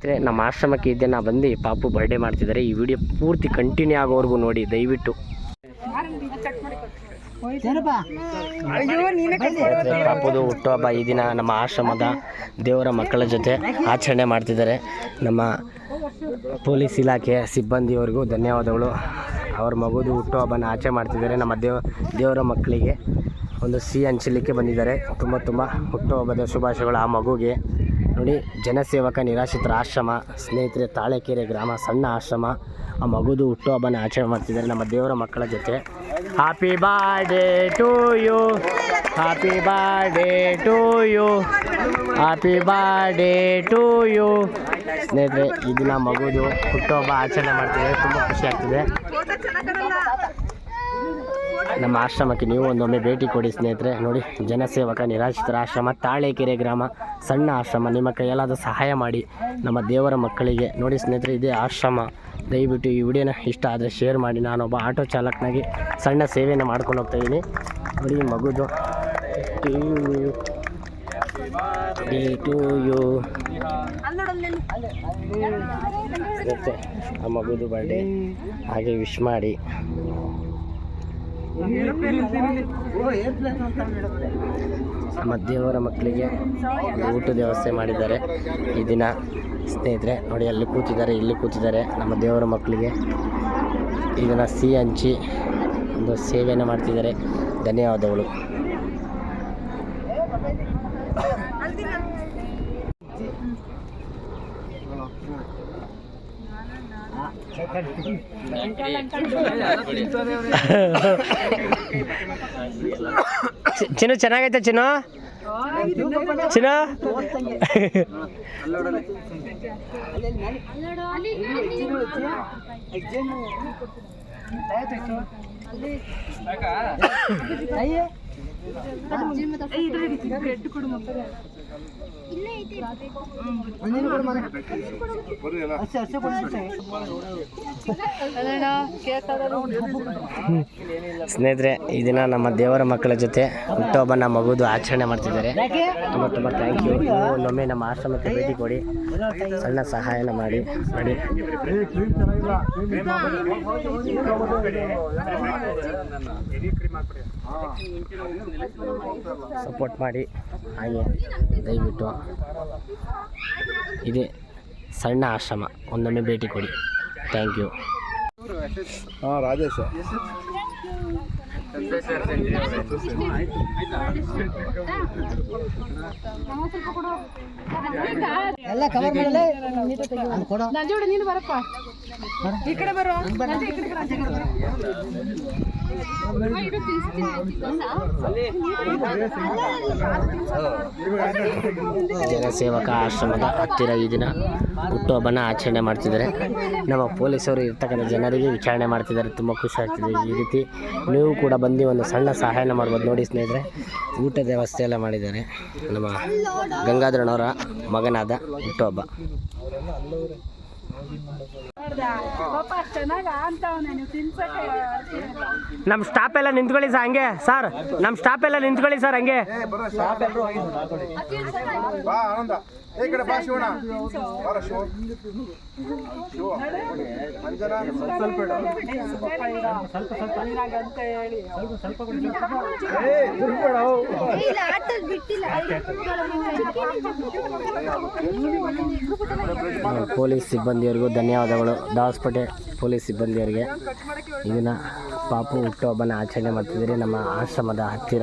ಅಂದರೆ ನಮ್ಮ ಆಶ್ರಮಕ್ಕೆ ಇದನ್ನು ಬಂದು ಪಾಪು ಬರ್ಡೇ ಮಾಡ್ತಿದ್ದಾರೆ ಈ ವಿಡಿಯೋ ಪೂರ್ತಿ ಕಂಟಿನ್ಯೂ ಆಗೋವರೆಗೂ ನೋಡಿ ದಯವಿಟ್ಟು. ಪಾಪುದು ಹುಟ್ಟುಹಬ್ಬ ಈ ದಿನ ನಮ್ಮ ಆಶ್ರಮದ ದೇವರ ಮಕ್ಕಳ ಜೊತೆ ಆಚರಣೆ ಮಾಡ್ತಿದ್ದಾರೆ. ನಮ್ಮ ಪೊಲೀಸ್ ಇಲಾಖೆಯ ಸಿಬ್ಬಂದಿಯವರಿಗೂ ಧನ್ಯವಾದಗಳು. ಅವ್ರ ಮಗುದು ಹುಟ್ಟುಹಬ್ಬನ ಆಚೆ ಮಾಡ್ತಿದ್ದಾರೆ. ನಮ್ಮ ದೇವ ದೇವರ ಮಕ್ಕಳಿಗೆ ಒಂದು ಸಿಹಿ ಹಂಚಲಿಕ್ಕೆ ಬಂದಿದ್ದಾರೆ. ತುಂಬ ತುಂಬ ಹುಟ್ಟುಹಬ್ಬದ ಶುಭಾಶಯಗಳು ಆ ಮಗುಗೆ. ನೋಡಿ, ಜನಸೇವಕ, ನಿರಾಶ್ರಿತರ ಆಶ್ರಮ, ಸ್ನೇಹಿತರೆ, ತಾಳೆಕೆರೆ ಗ್ರಾಮ, ಸಣ್ಣ ಆಶ್ರಮ, ಆ ಮಗುದು ಹುಟ್ಟುಹಬ್ಬನ ಆಚರಣೆ ಮಾಡ್ತಿದ್ದಾರೆ ನಮ್ಮ ದೇವರ ಮಕ್ಕಳ ಜೊತೆ. Happy birthday to you happy birthday to you happy birthday to you ಸ್ನೇಹಿತರೆ ಇದನ್ನ ದಿನ ಮಗುದು ಹುಟ್ಟುಹಬ್ಬ ಆಚರಣೆ ಮಾಡ್ತಿದ್ದಾರೆ. ತುಂಬ ಖುಷಿ ಆಗ್ತಿದೆ. ನಮ್ಮ ಆಶ್ರಮಕ್ಕೆ ನೀವು ಒಂದೊಮ್ಮೆ ಭೇಟಿ ಕೊಡಿ ಸ್ನೇಹಿತರೆ. ನೋಡಿ, ಜನಸೇವಕ, ನಿರಾಶ್ರಿತರ ಆಶ್ರಮ, ತಾಳೆಕೆರೆ ಗ್ರಾಮ, ಸಣ್ಣ ಆಶ್ರಮ, ನಿಮ್ಮ ಕೈಯಲ್ಲಾದ ಸಹಾಯ ಮಾಡಿ ನಮ್ಮ ದೇವರ ಮಕ್ಕಳಿಗೆ. ನೋಡಿ ಸ್ನೇಹಿತರೆ, ಇದೇ ಆಶ್ರಮ. ದಯವಿಟ್ಟು ಈ ವಿಡಿಯೋನ ಇಷ್ಟ ಆದರೆ ಶೇರ್ ಮಾಡಿ. ನಾನೊಬ್ಬ ಆಟೋ ಚಾಲಕನಾಗಿ ಸಣ್ಣ ಸೇವೆಯನ್ನು ಮಾಡ್ಕೊಂಡು ಹೋಗ್ತಾ ಇದ್ದೀನಿ. ನೋಡಿ, ಮಗುದು. ಯು ಆ ಮಗುದು ಬರ್ಡೇ ಹಾಗೆ ವಿಶ್ ಮಾಡಿ. ನಮ್ಮ ದೇವರ ಮಕ್ಕಳಿಗೆ ಊಟದ ವ್ಯವಸ್ಥೆ ಮಾಡಿದ್ದಾರೆ. ಈ ದಿನ ಸ್ನೇಹಿತರೆ, ನೋಡಿ ಅಲ್ಲಿ ಕೂತಿದ್ದಾರೆ, ಇಲ್ಲಿ ಕೂತಿದ್ದಾರೆ. ನಮ್ಮ ದೇವರ ಮಕ್ಕಳಿಗೆ ಇದನ್ನು ಸಿಹಿ ಹಂಚಿ ಒಂದು ಸೇವೆಯನ್ನು ಮಾಡ್ತಿದ್ದಾರೆ. ಧನ್ಯವಾದಗಳು. ಚಿನ್ನು ಚೆನ್ನಾಗೈತೆ ಚಿನ್ನು? ಚಿನ್ನು? ಸ್ನೇಹಿತರೆ, ಈ ದಿನ ನಮ್ಮ ದೇವರ ಮಕ್ಕಳ ಜೊತೆ ಹುಟ್ಟುಹಬ್ಬನ ಮಗುದು ಆಚರಣೆ ಮಾಡ್ತಿದ್ದಾರೆ. ತುಂಬ ತುಂಬ ಥ್ಯಾಂಕ್ ಯು ಒಮ್ಮೆ ನಮ್ಮ ಆಶ್ರಮಕ್ಕೆ ಭೇಟಿ ಕೊಡಿ. ಸಣ್ಣ ಸಹಾಯನ ಮಾಡಿ ನೋಡಿ ಸಪೋರ್ಟ್ ಮಾಡಿ. ಹಾಗೆ ದಯವಿಟ್ಟು ಇದೆ ಸಣ್ಣ ಆಶ್ರಮ ಒಂದೊಮ್ಮೆ ಭೇಟಿ ಕೊಡಿ. ಥ್ಯಾಂಕ್ ಯು ಹಾಂ ರಾಜೇಶ. ಎಲ್ಲ ಕವರ್ ಮಾಡಲೇ ಕೊಡ. ನಂಜೋಡು ನೀನು ಬರಪ್ಪ. ಈ ಕಡೆ ಬರುವ? ಜನಸೇವಕ ಆಶ್ರಮದ ಹತ್ತಿರ ಈ ದಿನ ಹುಟ್ಟುಹಬ್ಬನ ಆಚರಣೆ ಮಾಡ್ತಿದ್ದಾರೆ. ನಮ್ಮ ಪೊಲೀಸರು ಇರ್ತಕ್ಕಂಥ ಜನರಿಗೆ ವಿಚಾರಣೆ ಮಾಡ್ತಿದ್ದಾರೆ. ತುಂಬ ಖುಷಿ ಆಗ್ತಿದೆ. ಈ ರೀತಿ ನೀವು ಕೂಡ ಬಂದು ಒಂದು ಸಣ್ಣ ಸಹಾಯನ ಮಾಡ್ಬೋದು. ನೋಡಿ ಸ್ನೇಹಿತರೆ ಊಟದ ವ್ಯವಸ್ಥೆ ಎಲ್ಲ ಮಾಡಿದ್ದಾರೆ. ನಮ್ಮ ಗಂಗಾಧರನವರ ಮಗನಾದ ಹುಟ್ಟುಹಬ್ಬ. ನಮ್ಮ ಸ್ಟಾಪ್ ಎಲ್ಲ ನಿಂತ್ಕೊಳ್ಳಿ ಸರ್ ಹಂಗೆ. ಸರ್ ನಮ್ಮ ಸ್ಟಾಪ್ ಎಲ್ಲ ನಿಂತ್ಕೊಳ್ಳಿ ಸರ್ ಹಂಗೆ. ಬಾರ ಶಿವ. ಶಿವ. ಅಂಜನ, ಸ್ವಲ್ಪ ಸ್ವಲ್ಪ ಹೋ. ಪೊಲೀಸ್ ಸಿಬ್ಬಂದಿಯವರಿಗೂ ಧನ್ಯವಾದಗಳು. ದಾಸ್ಪೇಟೆ ಪೊಲೀಸ್ ಸಿಬ್ಬಂದಿಯವರಿಗೆ ಇದನ್ನ ಪಾಪು ಹುಟ್ಟುಹಬ್ಬನ ಆಚರಣೆ ಮಾಡ್ತಿದ್ದೀರಿ. ನಮ್ಮ ಆಶ್ರಮದ ಹತ್ತಿರ.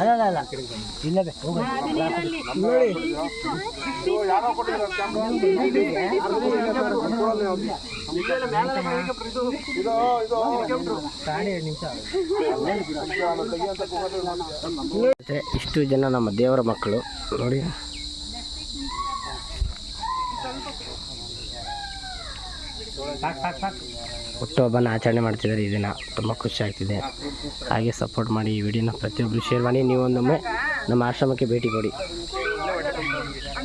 ಅಲ್ಲ ಅಲ್ಲ ಇಷ್ಟು ಜನ ನಮ್ಮ ದೇವರ ಮಕ್ಕಳು. ನೋಡಿ. ಸಾಕು ಸಾಕು ಸಾಕು. ಹುಟ್ಟುಹಬ್ಬನ ಆಚರಣೆ ಮಾಡ್ತಿದ್ದಾರೆ. ಈ ದಿನ ತುಂಬ ಖುಷಿ ಆಗ್ತಿದೆ. ಹಾಗೆ ಸಪೋರ್ಟ್ ಮಾಡಿ ಈ ವಿಡಿಯೋನ ಪ್ರತಿಯೊಬ್ಬರು ಶೇರ್ ಮಾಡಿ. ನೀವೊಂದೊಮ್ಮೆ ನಮ್ಮ ಆಶ್ರಮಕ್ಕೆ ಭೇಟಿ ಕೊಡಿ.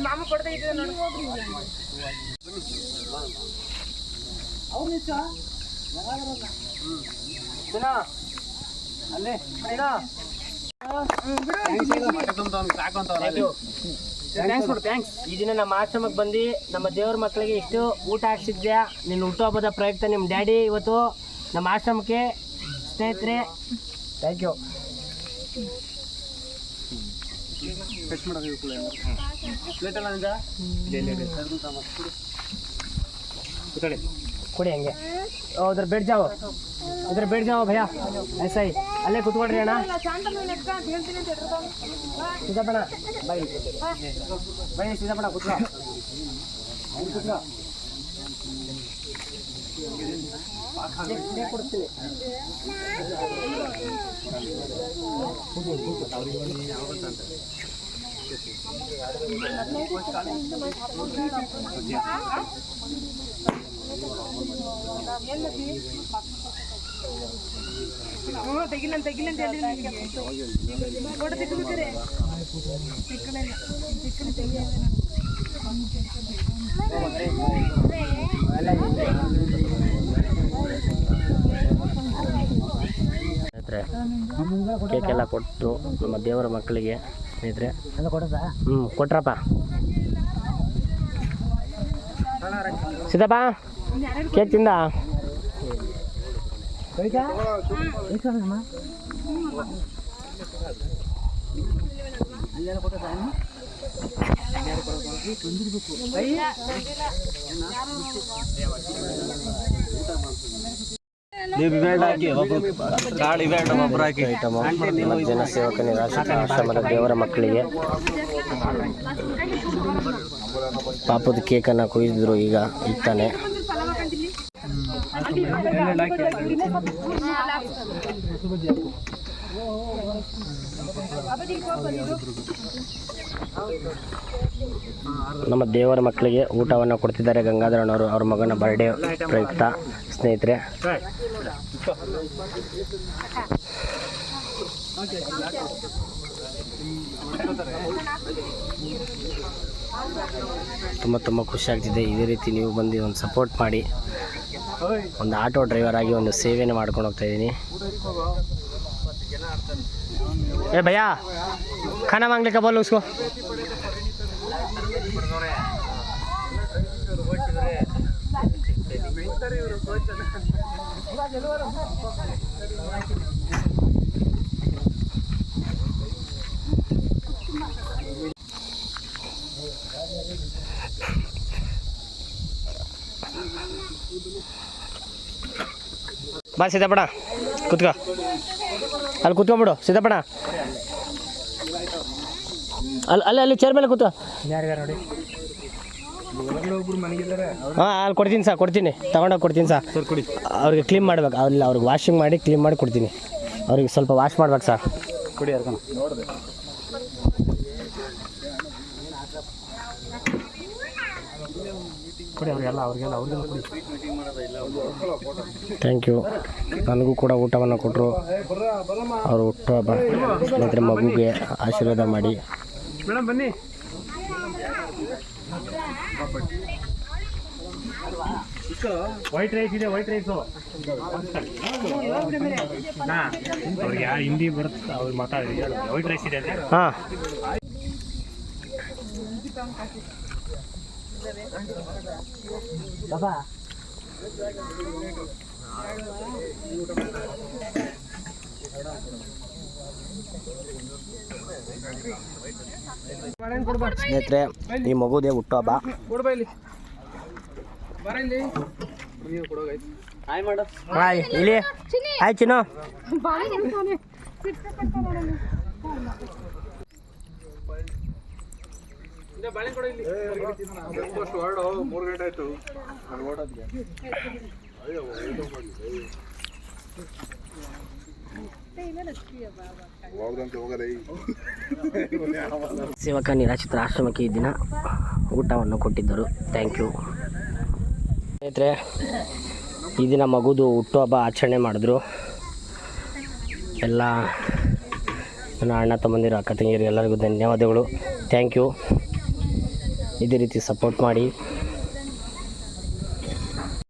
ಮಾಮ ಇದ್ದೀವಿ ನೋಡು ಈ ದಿನ ನಮ್ಮ ಆಶ್ರಮಕ್ಕೆ ಬಂದು ನಮ್ಮ ದೇವ್ರ ಮಕ್ಕಳಿಗೆ ಇಷ್ಟು ಊಟ ಹಾಕ್ಸಿದ್ಯಾ ನಿನ್ನ ಹುಟ್ಟುಹಬ್ಬದ ಪ್ರಯುಕ್ತ ನಿಮ್ಮ ಡ್ಯಾಡಿ ಇವತ್ತು ನಮ್ಮ ಆಶ್ರಮಕ್ಕೆ ಸ್ನೇಹಿತರೆ. ಥ್ಯಾಂಕ್ ಯು ಬೆಡ್ ಜಾವ ಉದ್ರ ಬೆಡ್ ಜಾವ ಭಯ ಐಸಾ ಹಿ. ಅಲ್ಲೇ ಕುತ್ಕೊಳ್ರಿ ಅಣ್ಣ ಶಾಂತಮ್ಮ ನೆಟ್ಕ ಅಂತ ಹೇಳ್ತೀನಿ ಅಂತ ಹೇಳ್ರು. ಸಿದ್ದಪ್ಪಣ ಬೈ. ಬೈ ಸಿದ್ದಪ್ಪಣ ಕುತ್ಕೋ. ಅಲ್ಲಿ ಕುತ್ಕೋ. ಕೇಕ್- ಕೇಕ್ ಕೊಡಿಸ್ತೀನಿ ಹ್ಞೂ ಅಂತ ಕೇಕ್ ಎಲ್ಲ ಕೊಟ್ಟು ನಮ್ಮ ದೇವರ ಮಕ್ಕಳಿಗೆ ಸ್ನೇಹಿತರೆ. ಹ್ಞೂ ಕೊಟ್ರಪ್ಪ. ಸಿದ್ದಪ್ಪ? ಕೇಕ್ ತಿಂದ ಐಟಮು ನಿರಾಶ್ರಿತ ಆಶ್ರಮದ ದೇವರ ಮಕ್ಕಳಿಗೆ. ಪಾಪದ ಕೇಕನ್ನು ಕುಯ್ದಿದ್ರು ಈಗ ಇತ್ತಾನೆ. ನಮ್ಮ ದೇವರ ಮಕ್ಕಳಿಗೆ ಊಟವನ್ನು ಕೊಡ್ತಿದ್ದಾರೆ ಗಂಗಾಧರನವರು, ಅವ್ರ ಮಗನ ಬರ್ಡೇ ಪ್ರಯುಕ್ತ ಸ್ನೇಹಿತರೆ. ತುಂಬ ತುಂಬ ಖುಷಿಯಾಗ್ತಿದೆ. ಇದೇ ರೀತಿ ನೀವು ಬಂದು ಒಂದು ಸಪೋರ್ಟ್ ಮಾಡಿ. ಒಂದು ಆಟೋ ಡ್ರೈವರ್ ಆಗಿ ಒಂದು ಸೇವೆಯನ್ನು ಮಾಡ್ಕೊಂಡು ಹೋಗ್ತಾ ಇದ್ದೀನಿ. ಏ ಭಯ ಖಾನ ಮಾಂಗ್ಲಿಕ್ಕೆ ಬಲ್ ಉಸ್ಕೋ ಬಾ ಸಿದ್ದಪ್ಪಣ ಕುತ್ಕೋ. ಅಲ್ಲಿ ಕುತ್ಕೊಂಬಿಡು ಸಿದ್ದಪ್ಪಣ ಅಲ್ಲಿ ಅಲ್ಲಿ ಅಲ್ಲಿ ಚೇರ್ ಮೇಲೆ ನೋಡಿ ಹಾಂ ಅಲ್ಲಿ ಕೊಡ್ತೀನಿ ಸರ್ ಕೊಡ್ತೀನಿ. ತಗೊಂಡೋಗಿ ಕೊಡ್ತೀನಿ ಸರ್. ಕೊಡಿ. ಅವ್ರಿಗೆ ಕ್ಲೀನ್ ಮಾಡ್ಬೇಕು. ಅಲ್ಲಿ ಅವ್ರಿಗೆ ವಾಷಿಂಗ್ ಮಾಡಿ ಕ್ಲೀನ್ ಮಾಡಿ ಕೊಡ್ತೀನಿ. ಅವ್ರಿಗೆ ಸ್ವಲ್ಪ ವಾಶ್ ಮಾಡ್ಬೇಕು ಸರ್. ಕೊಡಿ ಕೊಡಿ ಅವ್ರಿಗೆಲ್ಲ ಅವ್ರಿಗೆಲ್ಲ ಅವ್ರಿಗೆಲ್ಲ ಕೊಡಿ. ಥ್ಯಾಂಕ್ ಯು ನನಗೂ ಕೂಡ ಊಟವನ್ನು ಕೊಟ್ಟರು ಅವರು ಊಟ ಸ್ನೇಹಿತರೆ ಮಗುಗೆ ಆಶೀರ್ವಾದ ಮಾಡಿ. ಮೇಡಮ್ ಬನ್ನಿ. ವೈಟ್ ರೈಸ್ ಇದೆ ವೈಟ್ ರೈಸು ಅವ್ರಿಗೆ ಯಾರು ಹಿಂದಿ ಬರುತ್ತೆ ಅವ್ರು ಮಾತಾಡಿ ವೈಟ್ ರೈಸ್ ಇದೆ ಅಂತ ಹಾಂ ಸ್ನೇಹಿತರೆ ಈ ಮಗುದೇ ಹುಟ್ಟುಹಬ್ಬ ಹಾಯ್ ಇಲ್ಲಿ. ಹಾಯ್ ಚಿನ್ನು ಬಾಳೆ ಕೊಡ್ತಾನೆ ಸಿಟ್ಟು ಕೊಡ್ತಾನೆ ನೋಡಲ್ಲಿ. ಮೂರು ಗಂಟೆ ಆಯ್ತು. ಸೇವಕ ನಿರಾಶ್ರಿತರ ಆಶ್ರಮಕ್ಕೆ ಈ ದಿನ ಊಟವನ್ನು ಕೊಟ್ಟಿದ್ದರು. ಥ್ಯಾಂಕ್ ಯು ಸ್ನೇಹಿತರೆ ಈ ದಿನ ಮಗುದು ಹುಟ್ಟುಹಬ್ಬ ಆಚರಣೆ ಮಾಡಿದ್ರು. ಎಲ್ಲ ನನ್ನ ಅಣ್ಣ ತಮ್ಮಂದಿರು ಅಕ್ಕ ತಂಗಿಯರು ಎಲ್ಲರಿಗೂ ಧನ್ಯವಾದಗಳು. ಥ್ಯಾಂಕ್ ಯು ಇದೇ ರೀತಿ ಸಪೋರ್ಟ್ ಮಾಡಿ.